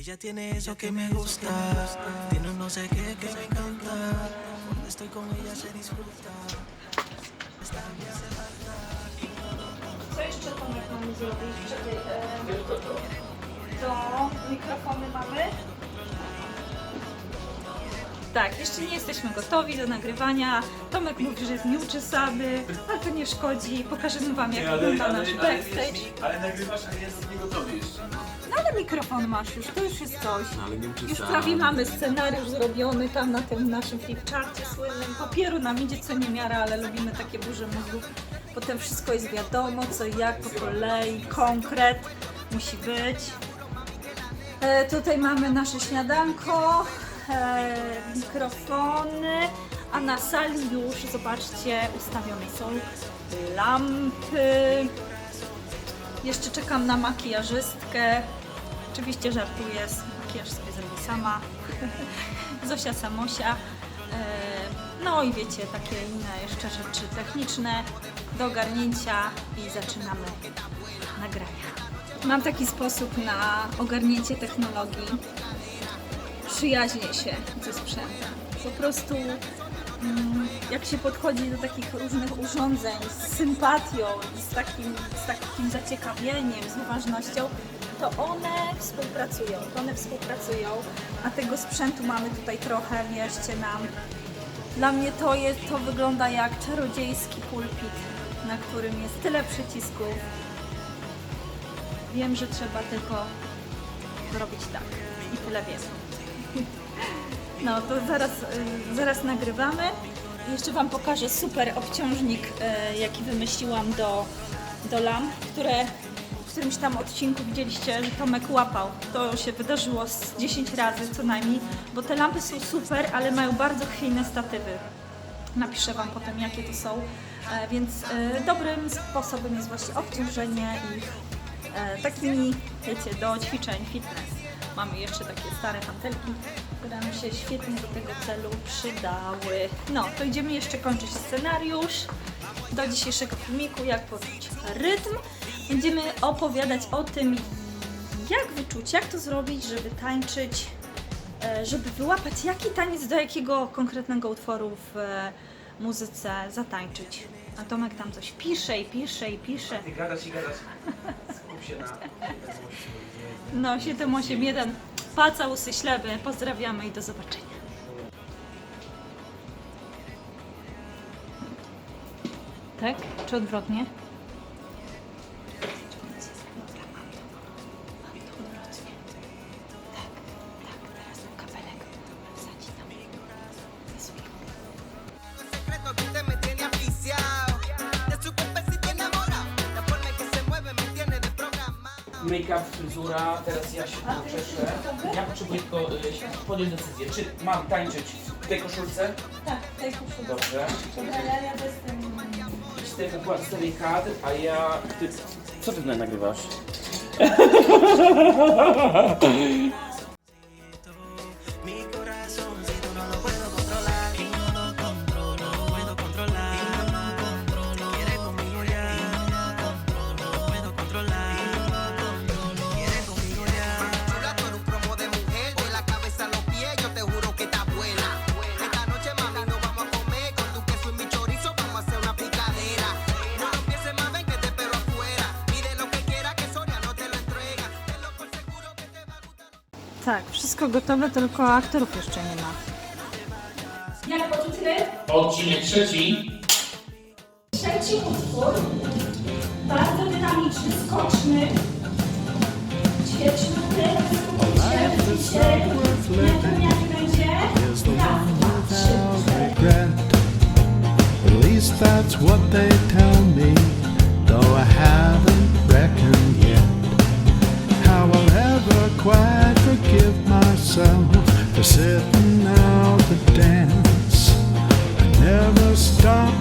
Ella tiene eso que me gusta. Tiene un no sé qué que me encanta. Cuando estoy con ella se disfruta. Co jeszcze Tomek mamy zrobić? Czekaj, e, to mikrofony mamy? Tak, jeszcze nie jesteśmy gotowi do nagrywania. Tomek mówi, że jest nieuczesany, ale to nie szkodzi. Pokażemy Wam, jak wygląda nasz backstage. ale nagrywasz, a jest nie gotowy jeszcze. No ale mikrofon masz już, to już jest coś. Ale nie Już prawie mamy scenariusz zrobiony tam na tym naszym flipcharcie słynnym. Papieru nam idzie co niemiara, ale lubimy takie burze mózgów. Potem wszystko jest wiadomo, co i jak po kolei, konkret musi być. E, tutaj mamy nasze śniadanko, e, mikrofony, a na sali już, zobaczcie, ustawione są lampy. Jeszcze czekam na makijażystkę. Oczywiście żartuję, makijaż sobie zrobię sama. Zosia Samosia. E, No i wiecie, takie inne jeszcze rzeczy techniczne do ogarnięcia i zaczynamy nagrania. Mam taki sposób na ogarnięcie technologii. Przyjaźnię się ze sprzętem. Po prostu mm, jak się podchodzi do takich różnych urządzeń z sympatią z takim, z takim zaciekawieniem, z uważnością, to one współpracują, to one współpracują, a tego sprzętu mamy tutaj trochę, wierzcie nam. Dla mnie to jest, to wygląda jak czarodziejski pulpit, na którym jest tyle przycisków. Wiem, że trzeba tylko zrobić tak i tyle wiem. No to zaraz, y, zaraz nagrywamy. Jeszcze Wam pokażę super obciążnik, y, jaki wymyśliłam do, do lamp, które w którymś tam odcinku widzieliście, że Tomek łapał. To się wydarzyło z 10 razy co najmniej, bo te lampy są super, ale mają bardzo chwiejne statywy. Napiszę Wam potem, jakie to są. E, Więc e, dobrym sposobem jest właśnie obciążenie ich e, takimi, wiecie, do ćwiczeń fitness. Mamy jeszcze takie stare hantelki, które nam się świetnie do tego celu przydały. No, to idziemy jeszcze kończyć scenariusz do dzisiejszego filmiku, jak poczuć rytm. Będziemy opowiadać o tym, jak wyczuć, jak to zrobić, żeby tańczyć, e, żeby wyłapać, jaki taniec do jakiego konkretnego utworu w e, muzyce zatańczyć. A Tomek tam coś pisze i pisze i pisze. Ty gadasz i gadasz. Skup się na... No, 781. Paca łysy śleby. Pozdrawiamy i do zobaczenia. Tak? Czy odwrotnie? Make-up, fryzura, teraz ja się czeszę. Ja potrzebuję tylko y, podjąć decyzję, czy mam tańczyć w tej koszulce? Tak, tej koszulce. Dobrze. Dobra, ja jadę z tym... Z tej układ, z tej kadr, a ja... Ty, co ty tutaj nagrywasz? Tak, wszystko gotowe, tylko aktorów jeszcze nie ma. Jak rytm? Odcinek trzeci. Trzeci utwór, bardzo dynamiczny, skoczny, ćwierćnuty, skupicie, rytm jaki będzie, raz, dwa, trzy, cztery. regret. At least that's what they tell me, They're sitting out the dance. I never stop.